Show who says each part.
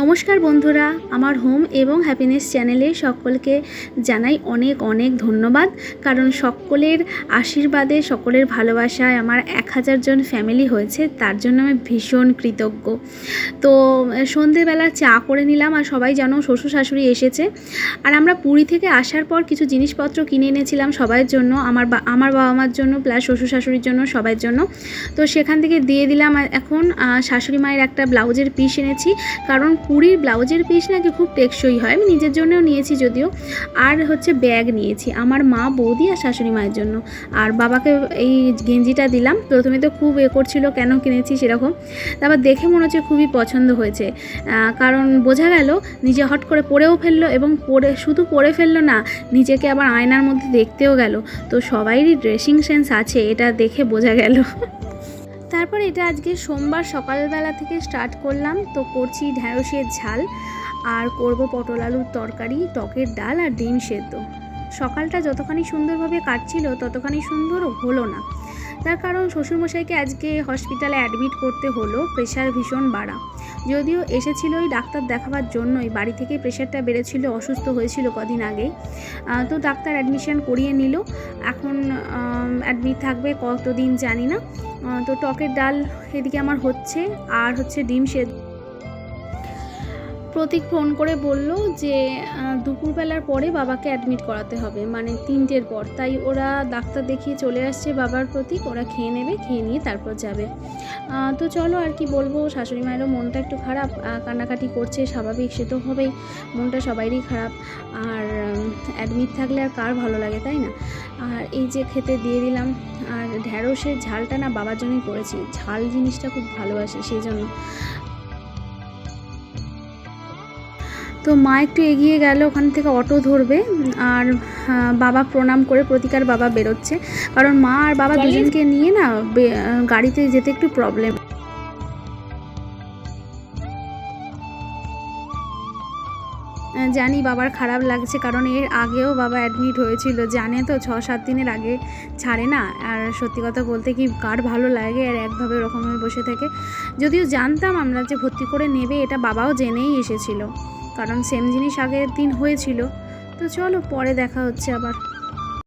Speaker 1: নমস্কার বন্ধুরা, আমার হোম এবং হ্যাপিনেস চ্যানেলে সকলকে জানাই অনেক অনেক ধন্যবাদ। কারণ সকলের আশীর্বাদে, সকলের ভালোবাসায় আমার এক হাজার জন ফ্যামিলি হয়েছে, তার জন্য আমি ভীষণ কৃতজ্ঞ। তো, সন্ধেবেলা চা করে নিলাম আর সবাই জানো শ্বশুর শাশুড়ি এসেছে। আর আমরা পুরী থেকে আসার পর কিছু জিনিসপত্র কিনে এনেছিলাম সবার জন্য, আমার আমার বাবা মার জন্য প্লাস শ্বশুর শাশুড়ির জন্য সবার জন্য। তো সেখান থেকে দিয়ে দিলাম এখন শাশুড়ি মায়ের একটা ব্লাউজের পিস এনেছি। কারণ পুরীর ব্লাউজের পিস নাকি খুব টেকসই হয়, আমি নিজের জন্যও নিয়েছি যদিও। আর হচ্ছে ব্যাগ নিয়েছি, আমার মা বৌদি আর শাশুড়ি মায়ের জন্য। আর বাবাকে এই গেঞ্জিটা দিলাম, প্রথমে তো খুব এ করছিল, কেন কিনেছি সেরকম তারপর দেখে মনে হচ্ছে খুবই পছন্দ হয়েছে। কারণ বোঝা গেল, নিজে হট করে পরেও ফেলল এবং পরে, শুধু পরে ফেলল না, নিজেকে আবার আয়নার মধ্যে দেখতেও গেল। তো সবাইরই ড্রেসিং সেন্স আছে, এটা দেখে বোঝা গেল। তারপর এটা আজকে সোমবার সকালবেলা থেকে স্টার্ট করলাম। তো করছি ঢ্যাঁড়সের ঝাল, আর করব পটল আলুর তরকারি, টকের ডাল আর ডিম সেদ্ধ। সকালটা যতখানি সুন্দরভাবে কাটছিল, ততখানি সুন্দর হলো না। তার কারণ শ্বশুরমশাইকে আজকে হসপিটালে অ্যাডমিট করতে হলো প্রেশার ভীষণ বাড়া। যদিও এসেছিল ওই ডাক্তার দেখাবার জন্যই, বাড়ি থেকে প্রেশারটা বেড়েছিল, অসুস্থ হয়েছিল কদিন আগে তো ডাক্তার অ্যাডমিশন করিয়ে নিল। এখন অ্যাডমিট থাকবে কতদিন জানি না। তো টকের ডাল এদিকে আমার হচ্ছে, আর হচ্ছে ডিম সেদ্ধ। প্রতীক ফোন করে বলল যে দুপুরবেলার পরে বাবাকে অ্যাডমিট করাতে হবে। মানে তিনটের পর। তাই ওরা ডাক্তার দেখিয়ে চলে আসছে বাবার প্রতীক ওরা খেয়ে নেবে, খেয়ে নিয়ে তারপর যাবে। তো চলো আর কি বলব, শাশুড়ি মায়েরও মনটা একটু খারাপ। কান্নাকাটি করছে, স্বাভাবিক সে তো হবেই। মনটা সবাইরই খারাপ। আর অ্যাডমিট থাকলে আর কার ভালো লাগে, তাই না? আর এই যে খেতে দিয়ে দিলাম। আর ঢ্যাঁড়সের ঝালটা না বাবার জন্যই করেছি। ঝাল জিনিসটা খুব ভালোবাসে সেই জন্য তো মা একটু এগিয়ে গেল ওখান থেকে অটো ধরবে আর বাবা প্রণাম করে প্রতিকার বাবা বেরোচ্ছে। কারণ মা আর বাবা দুজনকে নিয়ে না গাড়িতে যেতে একটু প্রবলেম জানি বাবার খারাপ লাগছে কারণ এর আগেও বাবা অ্যাডমিট হয়েছিল। জানে তো ছ সাত দিনের আগে ছাড়ে না। আর সত্যি কথা বলতে কি কার ভালো লাগে আর একভাবে ওরকমভাবে বসে থেকে। যদিও জানতাম আমরা যে ভর্তি করে নেবে এটা বাবাও জেনেই এসেছিল। কারণ সেম জিনিস আগের দিন হয়েছিল। তো চলো পরে দেখা হচ্ছে আবার।